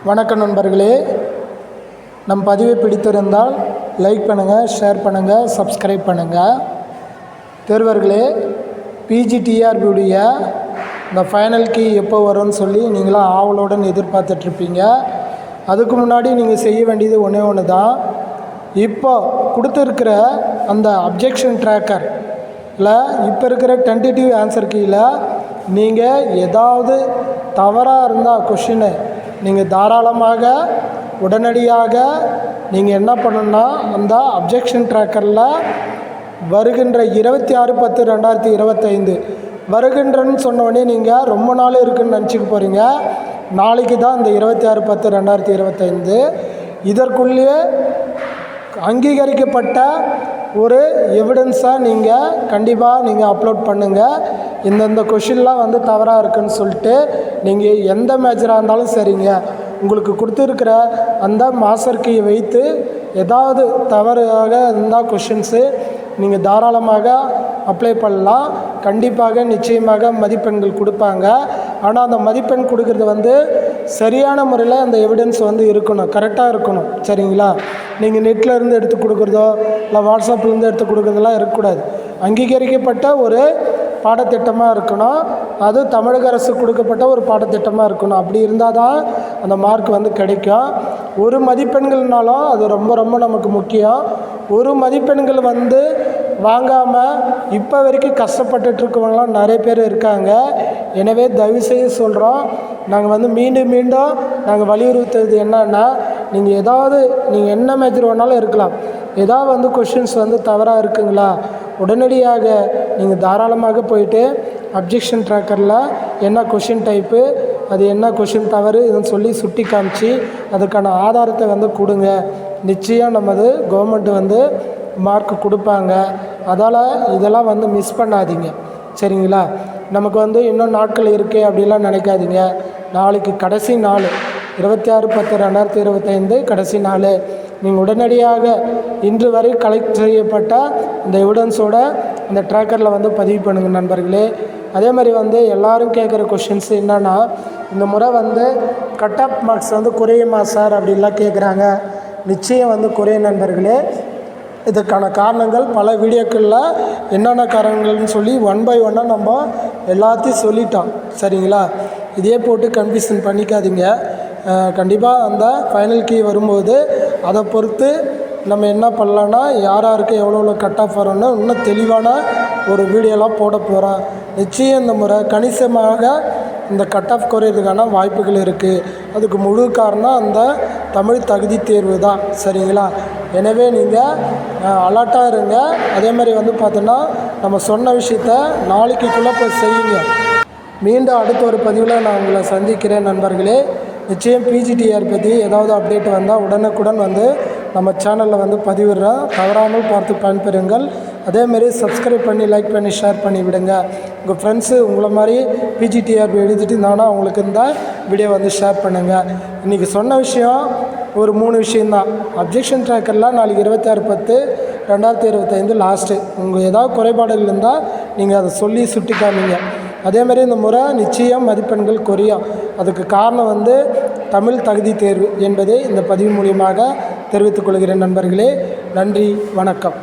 வணக்கம் நண்பர்களே நம் பதிவை பிடித்திருந்தால் லைக் பண்ணுங்கள் ஷேர் பண்ணுங்கள் சப்ஸ்கிரைப் பண்ணுங்கள் தேர்வர்களே பிஜிடிஆர்பியுடைய இந்த ஃபைனல் கீ எப்போ வரும்னு சொல்லி நீங்களாம் ஆவலுடன் எதிர்பார்த்துட்ருப்பீங்க அதுக்கு முன்னாடி நீங்கள் செய்ய வேண்டியது ஒன்றே ஒன்று தான். இப்போ கொடுத்துருக்கிற அந்த அப்ஜெக்ஷன் ட்ராக்கர் இல்லை இப்போ இருக்கிற டென்டேட்டிவ் ஆன்சர் கீழே நீங்கள் ஏதாவது தவறாக இருந்தால் கொஷினு நீங்கள் தாராளமாக உடனடியாக நீங்கள் என்ன பண்ணணுன்னா அந்த அப்ஜெக்ஷன் ட்ராக்கரில் வருகின்ற இருபத்தி ஆறு பத்து ரெண்டாயிரத்தி இருபத்தைந்து வருகின்றன்னு சொன்னோடனே நீங்கள் ரொம்ப நாள் இருக்குன்னு நினச்சிக்க போகிறீங்க நாளைக்கு தான் இந்த இருபத்தி ஆறு பத்து ரெண்டாயிரத்தி இருபத்தைந்து. இதற்குள்ளேயே அங்கீகரிக்கப்பட்ட ஒரு எவிடன்ஸாக நீங்கள் கண்டிப்பாக நீங்கள் அப்லோட் பண்ணுங்கள் இந்தந்த கொஷின்லாம் வந்து தவறாக இருக்குன்னு சொல்லிட்டு நீங்கள் எந்த மேஜராக இருந்தாலும் சரிங்க. உங்களுக்கு கொடுத்துருக்கிற அந்த மாஸ்டர் கீயை வைத்து ஏதாவது தவறாக இருந்தால் கொஷின்ஸு நீங்கள் தாராளமாக அப்ளை பண்ணலாம். கண்டிப்பாக நிச்சயமாக மதிப்பெண்கள் கொடுப்பாங்க. ஆனால் அந்த மதிப்பெண் கொடுக்கறது வந்து சரியான முறையில் அந்த எவிடன்ஸ் வந்து இருக்கணும். கரெக்டாக இருக்கணும். சரிங்களா? நீங்கள் நெட்டில் இருந்து எடுத்து கொடுக்குறதோ இல்லை வாட்ஸ்அப்லேருந்து எடுத்து கொடுக்குறதெல்லாம் இருக்கக்கூடாது. அங்கீகரிக்கப்பட்ட ஒரு பாடத்திட்டமாக இருக்கணும். அது தமிழக அரசு கொடுக்கப்பட்ட ஒரு பாடத்திட்டமாக இருக்கணும். அப்படி இருந்தால் தான் அந்த மார்க் வந்து கிடைக்கும். ஒரு மதிப்பெண்கள்னாலும் அது ரொம்ப ரொம்ப நமக்கு முக்கியம். ஒரு மதிப்பெண்கள் வந்து வாங்காமல் இப்போ வரைக்கும் கஷ்டப்பட்டுட்டு இருக்கவங்களாம் நிறைய பேர் இருக்காங்க. எனவே தயவுசெய்து சொல்கிறோம் நாங்கள் வந்து மீண்டும் மீண்டும் நாங்கள் வலியுறுத்துறது என்னன்னா நீங்கள் ஏதாவது நீங்கள் என்ன மேஜர் வேணாலும் இருக்கலாம். ஏதாவது வந்து கொஷின்ஸ் வந்து தவறாக இருக்குங்களா? உடனடியாக நீங்கள் தாராளமாக போயிட்டு அப்ஜெக்ஷன் ட்ராக்கரில் என்ன கொஷின் டைப்பு அது என்ன கொஷின் தவறு இதுன்னு சொல்லி சுட்டி காமிச்சு அதுக்கான ஆதாரத்தை வந்து கொடுங்க. நிச்சயம் நமது கவர்மெண்ட் வந்து மார்க் கொடுப்பாங்க. அதால் இதெல்லாம் வந்து மிஸ் பண்ணாதீங்க. சரிங்களா? நமக்கு வந்து இன்னும் நாட்கள் இருக்கே அப்படிலாம் நினைக்காதீங்க. நாளைக்கு கடைசி நாள். இருபத்தி ஆறு பத்து ரெண்டாயிரத்தி இருபத்தைந்து கடைசி நாள். நீங்கள் உடனடியாக இன்று வரை கலெக்ட் செய்யப்பட்ட இந்த எவிடன்ஸோட இந்த ட்ராக்கரில் வந்து பதிவு பண்ணுங்கள் நண்பர்களே. அதே மாதிரி வந்து எல்லாரும் கேட்குற கொஷின்ஸ் என்னென்னா இந்த முறை வந்து கட் ஆஃப் மார்க்ஸ் வந்து குறையுமா சார் அப்படின்லாம் கேட்குறாங்க நிச்சயம் வந்து குறையும் நண்பர்களே. இதுக்கான காரணங்கள் பல வீடியோக்களில் என்னென்ன காரணங்கள்னு சொல்லி ஒன் பை ஒன்னாக நம்ம எல்லாத்தையும் சொல்லிட்டோம். சரிங்களா? இதே போட்டு கன்ஃபியூஷன் பண்ணிக்காதீங்க. கண்டிப்பாக அந்த ஃபைனல் கீ வரும்போது அதை பொறுத்து நம்ம என்ன பண்ணலான்னா யார் யாருக்கு எவ்வளோ எவ்வளோ கட் ஆஃப் வரும்னு இன்னும் தெளிவான ஒரு வீடியோலாம் போட போகிறோம் நிச்சயம் இந்த முறை கணிசமாக இந்த கட் ஆஃப் குறையிறதுக்கான வாய்ப்புகள் இருக்குது அதுக்கு முழு காரணம் அந்த தமிழ் தகுதி தேர்வு தான். சரிங்களா? எனவே நீங்கள் அலர்ட்டாக இருங்க. அதே மாதிரி வந்து பார்த்தோன்னா நம்ம சொன்ன விஷயத்த நாளைக்குள்ளே போய் செய்யுங்க. மீண்டும் அடுத்த ஒரு பதிவில் நான் உங்களை சந்திக்கிறேன் நண்பர்களே. நிச்சயம் பிஜிடிஆர் பற்றி ஏதாவது அப்டேட் வந்தால் உடனுக்குடன் வந்து நம்ம சேனலில் வந்து பதிவிடுறோம் தவறாமல் பார்த்து பயன்பெறுங்கள். அதேமாரி சப்ஸ்கிரைப் பண்ணி லைக் பண்ணி ஷேர் பண்ணி விடுங்க. உங்கள் ஃப்ரெண்ட்ஸு உங்களை மாதிரி பிஜிடிஆர் எழுதிட்டு இருந்தாங்கன்னா அவங்களுக்கு இந்த வீடியோ வந்து ஷேர் பண்ணுங்கள் இன்றைக்கி சொன்ன விஷயம் ஒரு மூணு விஷயந்தான் அப்ஜெக்ஷன் ட்ராக்கர்லாம் நாளைக்கு இருபத்தாறு பத்து ரெண்டாயிரத்தி இருபத்தைந்து லாஸ்ட்டு உங்கள் ஏதாவது குறைபாடுகள் இருந்தால் நீங்கள் அதை சொல்லி சுட்டி காமிங்க அதேமாதிரி இந்த முறை நிச்சயம் மதிப்பெண்கள் குறையும். அதுக்கு காரணம் வந்து தமிழ் தகுதி தேர்வு என்பதை இந்த பதிவு மூலியமாக தெரிவித்துக் கொள்கிறேன் நண்பர்களே. நன்றி வணக்கம்.